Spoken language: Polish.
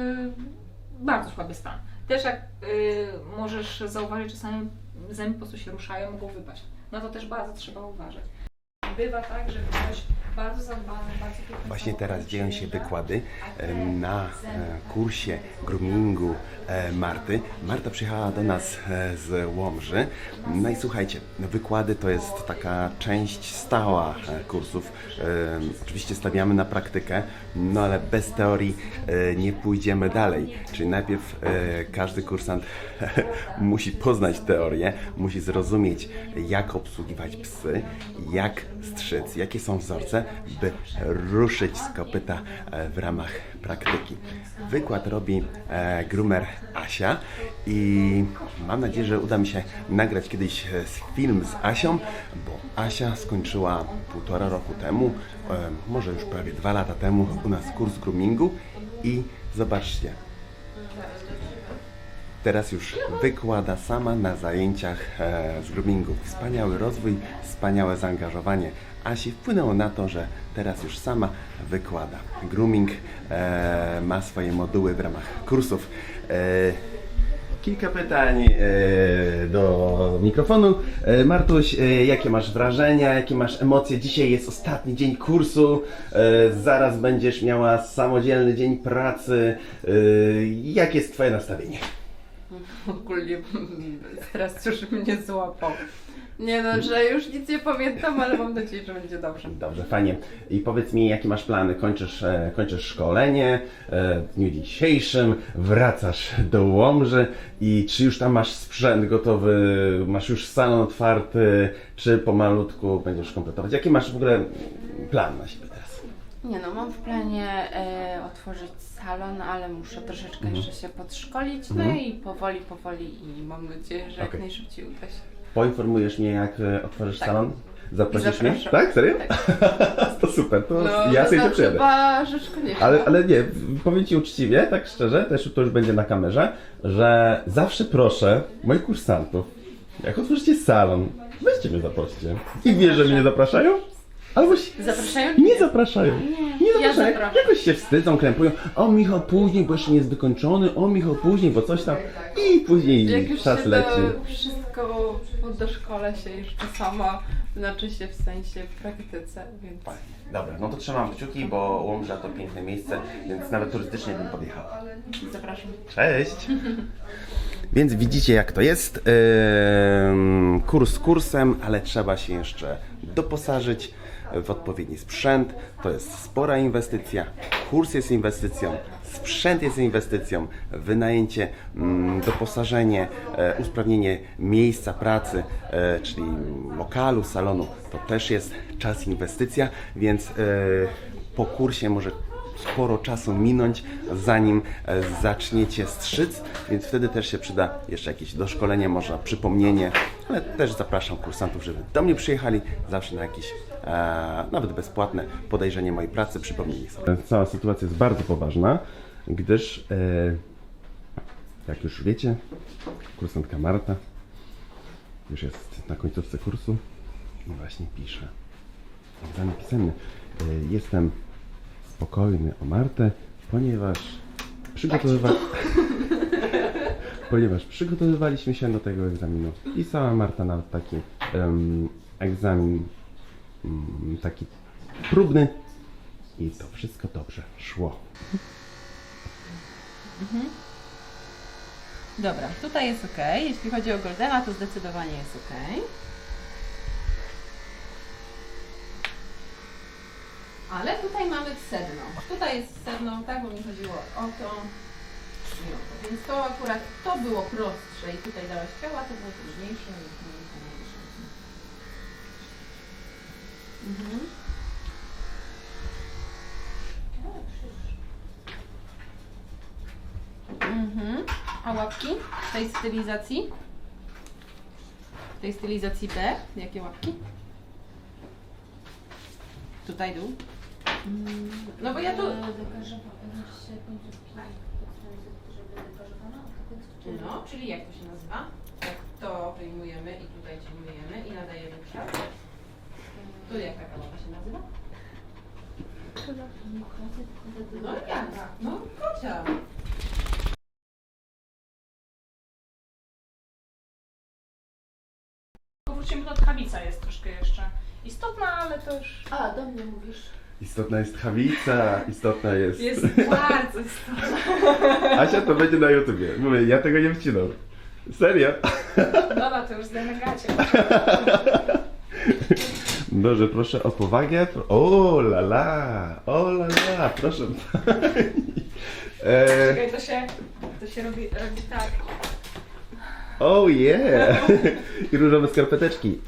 y, bardzo słaby stan. Też jak y, możesz zauważyć, czasami zęby po prostu się ruszają, mogą wypaść. Na to też bardzo trzeba uważać. Bywa tak, że ktoś bardzo Właśnie teraz dzieją się wykłady na e, kursie groomingu e, Marty. Marta przyjechała do nas e, z Łomży. No i słuchajcie, wykłady to jest taka część stała kursów. Oczywiście stawiamy na praktykę, no ale bez teorii nie pójdziemy dalej. Czyli najpierw każdy kursant musi poznać teorię, musi zrozumieć jak obsługiwać psy, jak strzyc, jakie są wzorce, by ruszyć z kopyta e, w ramach praktyki. Wykład robi e, groomer Asia i mam nadzieję, że uda mi się nagrać kiedyś e, film z Asią, bo Asia skończyła półtora roku temu, może już prawie dwa lata temu u nas kurs groomingu i zobaczcie, teraz już wykłada sama na zajęciach e, z groomingu. Wspaniały rozwój, wspaniałe zaangażowanie Asi wpłynęło na to, że teraz już sama wykłada. Grooming e, ma swoje moduły w ramach kursów. E, Kilka pytań do mikrofonu. Martuś, jakie masz wrażenia, jakie masz emocje? Dzisiaj jest ostatni dzień kursu, zaraz będziesz miała samodzielny dzień pracy. Jakie jest Twoje nastawienie? Ogólnie stres już mnie złapał. Nie no, że już nic nie pamiętam, ale mam nadzieję, że będzie dobrze. Dobrze, fajnie. I powiedz mi, jakie masz plany? Kończysz, e, kończysz szkolenie e, w dniu dzisiejszym, wracasz do Łomży i czy już tam masz sprzęt gotowy, masz już salon otwarty, czy pomalutku będziesz kompletować? Jaki masz w ogóle plan na siebie teraz? Nie no, mam w planie e, otworzyć salon, ale muszę troszeczkę Mhm. jeszcze się podszkolić, no i powoli, powoli i mam nadzieję, że jak Okej. najszybciej uda się. Poinformujesz mnie, jak e, otworzysz Tak. salon? Zaprosisz mnie? Zapraszam. Tak? Serio? to super, to No, ja to sobie znaczy przyjadę. chyba rzecz konieczna. Ale, ale nie, powiem Ci uczciwie, tak szczerze, też to już będzie na kamerze, że zawsze proszę moich kursantów, jak otworzycie salon, weźcie mnie zaproście. I wiesz, że mnie nie zapraszają? Albo się Zapraszają? nie zapraszają. Nie ja zapraszają. zapraszam. Jakoś się wstydzą, krępują. O Michał później, bo jeszcze nie jest wykończony. O Michał później, bo coś tam. I później Jak już czas się leci. do, wszystko doszkole się jeszcze sama, znaczy się w sensie w praktyce, więc... Dobra, no to trzymam kciuki, bo Łomża to piękne miejsce, więc nawet turystycznie bym podjechał. Zapraszam. Cześć! Więc widzicie jak to jest. Ym, Kurs kursem, ale trzeba się jeszcze doposażyć w odpowiedni sprzęt. To jest spora inwestycja. Kurs jest inwestycją. Sprzęt jest inwestycją, wynajęcie, mm, doposażenie, e, usprawnienie miejsca pracy, e, czyli lokalu, salonu, to też jest czas inwestycja, więc e, po kursie może sporo czasu minąć, zanim zaczniecie strzyc, więc wtedy też się przyda jeszcze jakieś doszkolenie, może przypomnienie, ale też zapraszam kursantów, żeby do mnie przyjechali, zawsze na jakieś, e, nawet bezpłatne podejrzenie mojej pracy, przypomnienie sobie. Cała sytuacja jest bardzo poważna, gdyż, e, jak już wiecie, kursantka Marta już jest na końcówce kursu i właśnie pisze egzamin pisemny. E, Jestem spokojny o Martę, ponieważ przygotowywa... ponieważ przygotowywaliśmy się do tego egzaminu. Pisała Marta nawet taki em, egzamin mm, taki próbny i to wszystko dobrze szło. Dobra, tutaj jest ok. Jeśli chodzi o Goldena, to zdecydowanie jest ok. Ale tutaj mamy sedno. Tutaj jest sedno, tak, bo mi chodziło o to. Więc to akurat to było prostsze i tutaj dałaś ciała, to było trudniejsze. Mhm. Mhm. A łapki w tej stylizacji? W tej stylizacji B? Jakie łapki? Tutaj dół? Mm, No bo ja tu... No, czyli jak to się nazywa? Jak to wyjmujemy i tutaj dzielimy i nadajemy kształt. To jak taka mapa się nazywa? No jak? No kocia. Powrócimy do tchawica jest troszkę jeszcze istotna, ale to już... A, do mnie mówisz. Istotna jest tchawica, istotna jest... jest bardzo istotna. Asia to będzie na YouTubie. Mówię, ja tego nie wcinam. Serio? Dobra, to już zdenegacie. Dobrze, proszę o powagę. O la la, o la la, proszę pani. E, Czekaj, to się, to się robi, robi tak. oh yeah. I różowe skarpeteczki.